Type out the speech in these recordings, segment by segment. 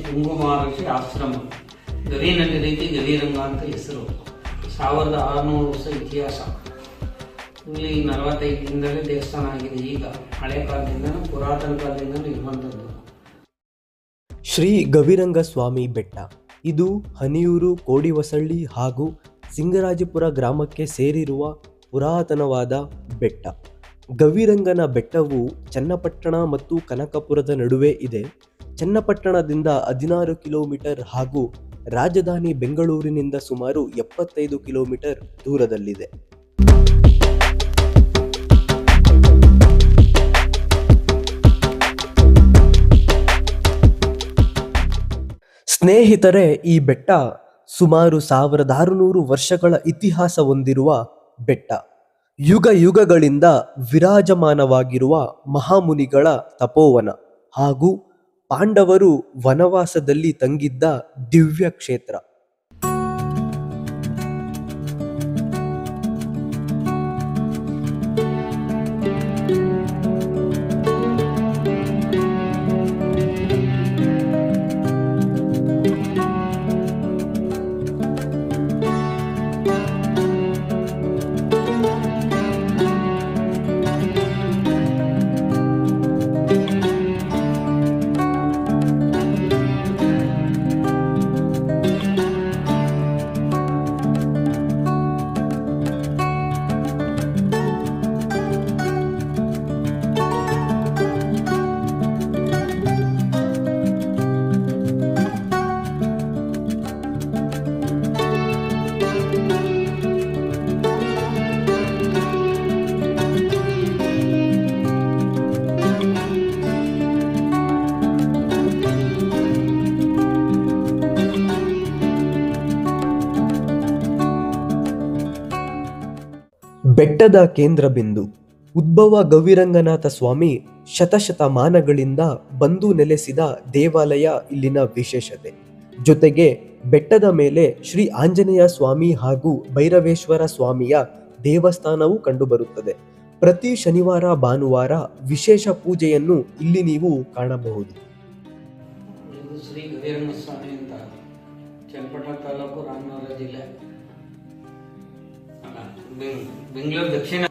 ಶೃಂಗು ಮಹರ್ಷಿ ಆಶ್ರಮ. ಗವಿನಲ್ಲಿ ರೀತಿ ಗವಿರಂಗ ಅಂತ ಹೆಸರು. ಸಾವಿರದ ಆರುನೂರು ವರ್ಷ ಇತಿಹಾಸ. ಇಲ್ಲಿ ನಲವತ್ತೈದರಿಂದಲೇ ದೇವಸ್ಥಾನ ಆಗಿದೆ. ಈಗ ಹಳೆ ಕಾಲದಿಂದ ಪುರಾತನ ಕಾಲದಿಂದ ಇರುವಂಥದ್ದು. ಶ್ರೀ ಗವಿರಂಗ ಸ್ವಾಮಿ ಬೆಟ್ಟ. ಇದು ಹನಿಯೂರು, ಕೋಡಿವಸಳ್ಳಿ ಹಾಗೂ ಸಿಂಗರಾಜಪುರ ಗ್ರಾಮಕ್ಕೆ ಸೇರಿರುವ ಪುರಾತನವಾದ ಬೆಟ್ಟ. ಗವಿರಂಗನ ಬೆಟ್ಟವು ಚನ್ನಪಟ್ಟಣ ಮತ್ತು ಕನಕಪುರದ ನಡುವೆ ಇದೆ. ಚನ್ನಪಟ್ಟಣದಿಂದ ಹದಿನಾರು ಕಿಲೋಮೀಟರ್ ಹಾಗೂ ರಾಜಧಾನಿ ಬೆಂಗಳೂರಿನಿಂದ ಸುಮಾರು ಎಪ್ಪತ್ತೈದು ಕಿಲೋಮೀಟರ್ ದೂರದಲ್ಲಿದೆ. ಸ್ನೇಹಿತರೆ, ಈ ಬೆಟ್ಟ ಸುಮಾರು ಸಾವಿರದ ಆರುನೂರು ವರ್ಷಗಳ ಇತಿಹಾಸ ಹೊಂದಿರುವ ಬೆಟ್ಟ. ಯುಗ ಯುಗಗಳಿಂದ ವಿರಾಜಮಾನವಾಗಿರುವ ಮಹಾಮುನಿಗಳ ತಪೋವನ ಹಾಗೂ ಪಾಂಡವರು ವನವಾಸದಲ್ಲಿ ತಂಗಿದ್ದ ದಿವ್ಯ ಕ್ಷೇತ್ರ ಬೆಟ್ಟದ ಕೇಂದ್ರ ಬಿಂದು. ಉದ್ಭವ ಗವಿರಂಗನಾಥ ಸ್ವಾಮಿ ಶತಶತಮಾನಗಳಿಂದ ಬಂದು ನೆಲೆಸಿದ ದೇವಾಲಯ ಇಲ್ಲಿನ ವಿಶೇಷತೆ. ಜೊತೆಗೆ ಬೆಟ್ಟದ ಮೇಲೆ ಶ್ರೀ ಆಂಜನೇಯ ಸ್ವಾಮಿ ಹಾಗೂ ಭೈರವೇಶ್ವರ ಸ್ವಾಮಿಯ ದೇವಸ್ಥಾನವೂ ಕಂಡುಬರುತ್ತದೆ. ಪ್ರತಿ ಶನಿವಾರ ಭಾನುವಾರ ವಿಶೇಷ ಪೂಜೆಯನ್ನು ಇಲ್ಲಿ ನೀವು ಕಾಣಬಹುದು. ಶ್ರೀ ಗವಿರಂಗಸ್ವಾಮಿ ಅಂತ ಚನ್ನಪಟ್ಟಣ ತಾಲೂಕು ರಾಮನಗರ ಜಿಲ್ಲೆ. ಬೆಂಗಳೂರು ದಕ್ಷಿಣ.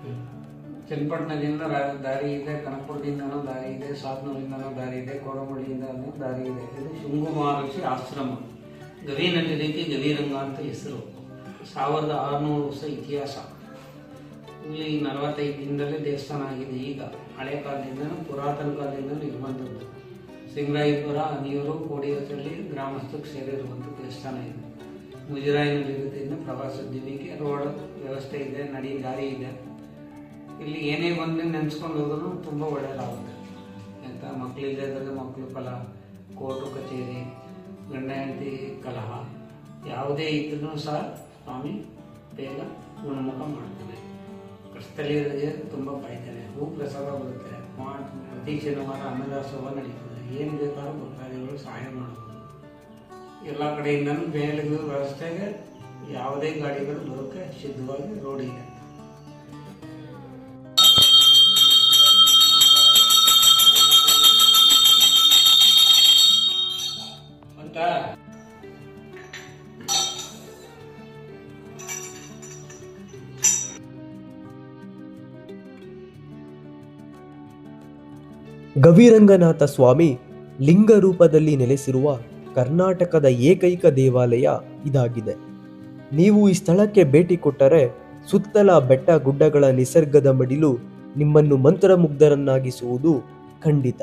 ಚನ್ನಪಟ್ಟಣದಿಂದ ದಾರಿ ಇದೆ, ಕನಕಪುರದಿಂದನೂ ದಾರಿ ಇದೆ, ಸಾತ್ನೂರಿಂದನೂ ದಾರಿ ಇದೆ ಕೋರಮುಡಿಯಿಂದನೂ ದಾರಿ ಇದೆ. ಇದು ಶೃಂಗು ಮಹರ್ಷಿ ಆಶ್ರಮ. ಗವಿ ರೀತಿ ಗವಿರಂಗ ಅಂತ ಹೆಸರು. ಸಾವಿರದ ಆರುನೂರು ವರ್ಷ ಇತಿಹಾಸ. ಇಲ್ಲಿ ನಲವತ್ತೈದಿಂದಲೇ ದೇವಸ್ಥಾನ ಆಗಿದೆ. ಈಗ ಹಳೆ ಕಾಲದಿಂದ ಪುರಾತನ ಕಾಲದಿಂದ ಇರುವಂಥದ್ದು ಸಿಂಗರಾಯಪುರ, ಅನಿಯೂರು ಕೋಡಿಯಸಲ್ಲಿ ಗ್ರಾಮಸ್ಥಕ್ಕೆ ಸೇರಿರುವಂಥ ದೇವಸ್ಥಾನ ಇದೆ. ಮುಜರಾಯಿನಲ್ಲಿ ಜಗತ್ತಿನ ಪ್ರವಾಸೋದ್ಯಮಕ್ಕೆ ರೋಡ್ ವ್ಯವಸ್ಥೆ ಇದೆ, ನಡಿ, ದಾರಿ ಇದೆ. ಇಲ್ಲಿ ಏನೇ ಬಂದು ನೆನೆಸ್ಕೊಂಡು ಹೋದ್ರು ತುಂಬ ಒಳ್ಳೆಯದಾಗುತ್ತೆ ಅಂತ ಮಕ್ಕಳಿಲ್ಲದೆ ಇದ್ದರೆ ಮಕ್ಕಳು ಫಲ ಕೋರ್ಟು ಕಚೇರಿ, ಗಂಡ ಹೆಂಡತಿ ಕಲಹ, ಯಾವುದೇ ಇದ್ರೂ ಸಹ ಸ್ವಾಮಿ ಬೇಗ ಗುಣಮುಖ ಮಾಡ್ತಾನೆ ಕಷ್ಟದಲ್ಲಿರೋದೇ ತುಂಬ ಕಾಯ್ತಾನೆ ಹೂ ಪ್ರಸಾದ ಬರುತ್ತೆ ಪ್ರತಿ ಶನಿವಾರ ಅನ್ನದಾಸೋಹ ನಡೀತದೆ. ಏನು ಬೇಕಾದ್ರೂ ಭಕ್ತಾದಿಗಳು ಸಹಾಯ ಮಾಡ್ಬೋದು ಎಲ್ಲ ಕಡೆಯಿಂದನೂ ಬೇಲಿಗೆ ವ್ಯವಸ್ಥೆಗೆ ಯಾವುದೇ ಗಾಡಿಗಳು ಬರೋಕ್ಕೆ ಸಿದ್ಧವಾಗಿ ರೋಡ್ ಇದೆ. ಗವಿರಂಗನಾಥ ಸ್ವಾಮಿ ಲಿಂಗ ರೂಪದಲ್ಲಿ ನೆಲೆಸಿರುವ ಕರ್ನಾಟಕದ ಏಕೈಕ ದೇವಾಲಯ ಇದಾಗಿದೆ. ನೀವು ಈ ಸ್ಥಳಕ್ಕೆ ಭೇಟಿ ಕೊಟ್ಟರೆ ಸುತ್ತಲ ಬೆಟ್ಟ ಗುಡ್ಡಗಳ ನಿಸರ್ಗದ ಮಡಿಲು ನಿಮ್ಮನ್ನು ಮಂತ್ರಮುಗ್ಧರನ್ನಾಗಿಸುವುದು ಖಂಡಿತ.